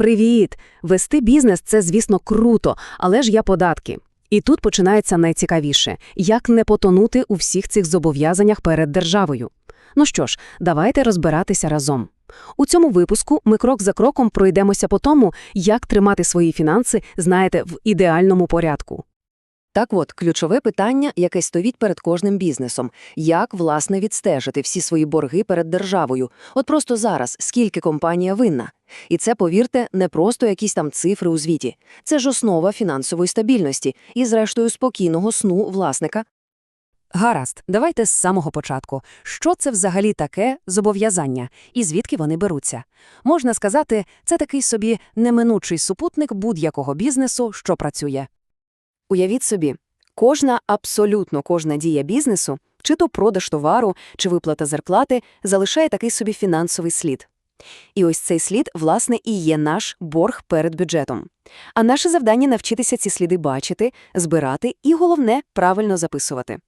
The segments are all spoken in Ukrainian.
Привіт! Вести бізнес це, звісно, круто, але ж я податки. І тут починається найцікавіше – як не потонути у всіх цих зобов'язаннях перед державою. Ну що ж, давайте розбиратися разом. У цьому випуску ми крок за кроком пройдемося по тому, як тримати свої фінанси, знаєте, в ідеальному порядку. Так от, ключове питання, яке стоїть перед кожним бізнесом – як, власне, відстежити всі свої борги перед державою? От просто зараз, скільки компанія винна? І це, повірте, не просто якісь там цифри у звіті. Це ж основа фінансової стабільності і, зрештою, спокійного сну власника. Гаразд, давайте з самого початку. Що це взагалі таке зобов'язання і звідки вони беруться? Можна сказати, це такий собі неминучий супутник будь-якого бізнесу, що працює. Уявіть собі, кожна, абсолютно кожна дія бізнесу, чи то продаж товару, чи виплата зарплати, залишає такий собі фінансовий слід. І ось цей слід, власне, і є наш борг перед бюджетом. А наше завдання – навчитися ці сліди бачити, збирати і, головне, правильно записувати.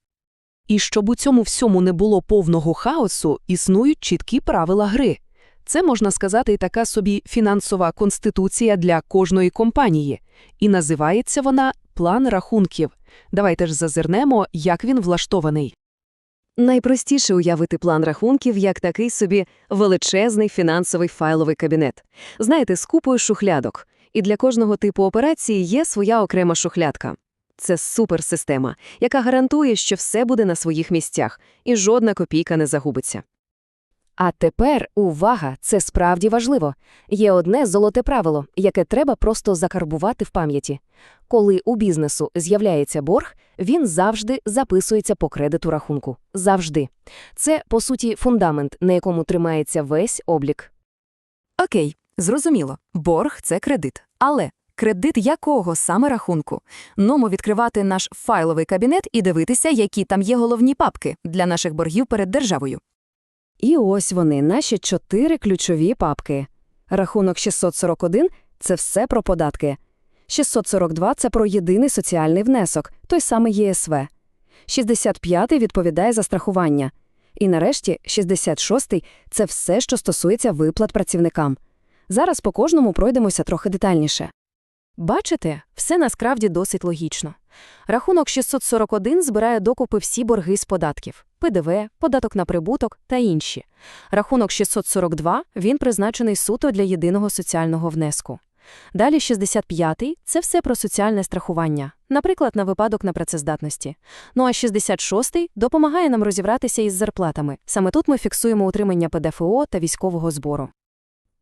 І щоб у цьому всьому не було повного хаосу, існують чіткі правила гри. Це, можна сказати, і така собі фінансова конституція для кожної компанії. І називається вона «план рахунків». Давайте ж зазирнемо, як він влаштований. Найпростіше уявити план рахунків як такий собі величезний фінансовий файловий кабінет. Знаєте, з купою шухлядок. І для кожного типу операції є своя окрема шухлядка. Це суперсистема, яка гарантує, що все буде на своїх місцях, і жодна копійка не загубиться. А тепер, увага, це справді важливо. Є одне золоте правило, яке треба просто закарбувати в пам'яті. Коли у бізнесу з'являється борг, він завжди записується по кредиту рахунку. Завжди. Це, по суті, фундамент, на якому тримається весь облік. Окей, зрозуміло. Борг – це кредит. Але кредит якого саме рахунку? Ному відкривати наш файловий кабінет і дивитися, які там є головні папки для наших боргів перед державою. І ось вони, наші чотири ключові папки. Рахунок 641 – це все про податки. 642 – це про єдиний соціальний внесок, той самий ЄСВ. 65 відповідає за страхування. І нарешті 66 – це все, що стосується виплат працівникам. Зараз по кожному пройдемося трохи детальніше. Бачите, все насправді досить логічно. Рахунок 641 збирає докупи всі борги з податків – ПДВ, податок на прибуток та інші. Рахунок 642 – він призначений суто для єдиного соціального внеску. Далі 65-й – це все про соціальне страхування, наприклад, на випадок непрацездатності. Ну а 66-й допомагає нам розібратися із зарплатами. Саме тут ми фіксуємо утримання ПДФО та військового збору.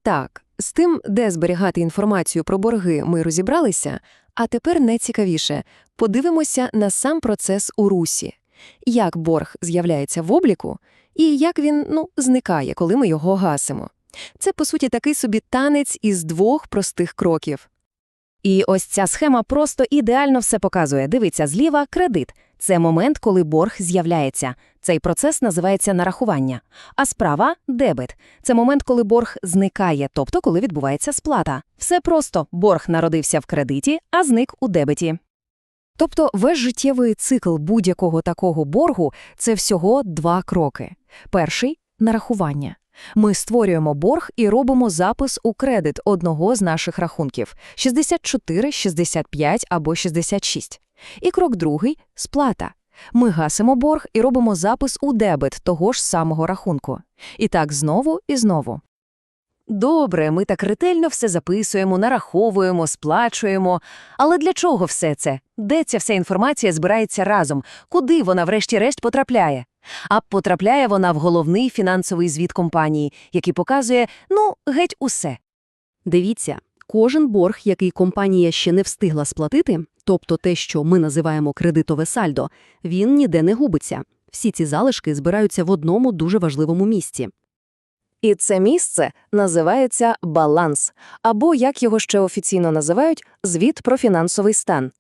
Так, з тим, де зберігати інформацію про борги, ми розібралися, а тепер найцікавіше – подивимося на сам процес у русі. Як борг з'являється в обліку і як він, ну, зникає, коли ми його гасимо. Це, по суті, такий собі танець із двох простих кроків. І ось ця схема просто ідеально все показує. Дивіться, зліва – кредит. Це момент, коли борг з'являється. Цей процес називається нарахування. А справа – дебет. Це момент, коли борг зникає, тобто коли відбувається сплата. Все просто – борг народився в кредиті, а зник у дебеті. Тобто весь життєвий цикл будь-якого такого боргу – це всього два кроки. Перший – нарахування. Ми створюємо борг і робимо запис у кредит одного з наших рахунків – 64, 65 або 66. І крок другий – сплата. Ми гасимо борг і робимо запис у дебет того ж самого рахунку. І так знову і знову. Добре, ми так ретельно все записуємо, нараховуємо, сплачуємо. Але для чого все це? Де ця вся інформація збирається разом? Куди вона врешті-решт потрапляє? А потрапляє вона в головний фінансовий звіт компанії, який показує, ну, геть усе. Дивіться, кожен борг, який компанія ще не встигла сплатити, тобто те, що ми називаємо кредитове сальдо, він ніде не губиться. Всі ці залишки збираються в одному дуже важливому місці. І це місце називається баланс, або, як його ще офіційно називають, звіт про фінансовий стан.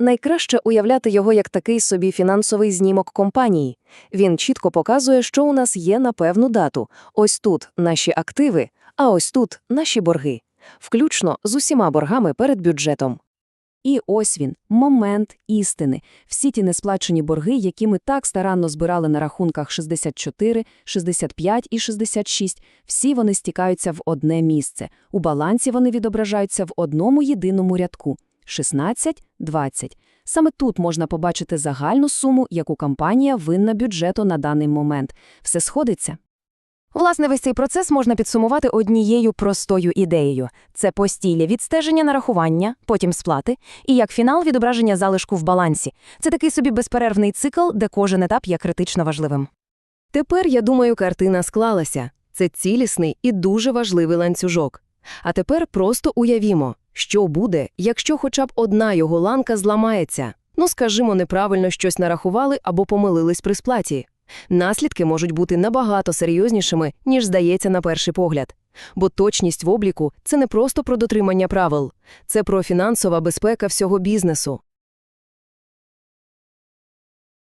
Найкраще уявляти його як такий собі фінансовий знімок компанії. Він чітко показує, що у нас є на певну дату. Ось тут наші активи, а ось тут наші борги, включно з усіма боргами перед бюджетом. І ось він, момент істини. Всі ті несплачені борги, які ми так старанно збирали на рахунках 64, 65 і 66, всі вони стікаються в одне місце. У балансі вони відображаються в одному єдиному рядку – 16, 20. Саме тут можна побачити загальну суму, яку компанія винна бюджету на даний момент. Все сходиться. Власне, весь цей процес можна підсумувати однією простою ідеєю – це постійне відстеження нарахування, потім сплати, і як фінал відображення залишку в балансі. Це такий собі безперервний цикл, де кожен етап є критично важливим. Тепер, я думаю, картина склалася. Це цілісний і дуже важливий ланцюжок. А тепер просто уявімо, що буде, якщо хоча б одна його ланка зламається. Ну, скажімо, неправильно щось нарахували або помилились при сплаті. Наслідки можуть бути набагато серйознішими, ніж здається на перший погляд. Бо точність в обліку – це не просто про дотримання правил. Це про фінансова безпека всього бізнесу.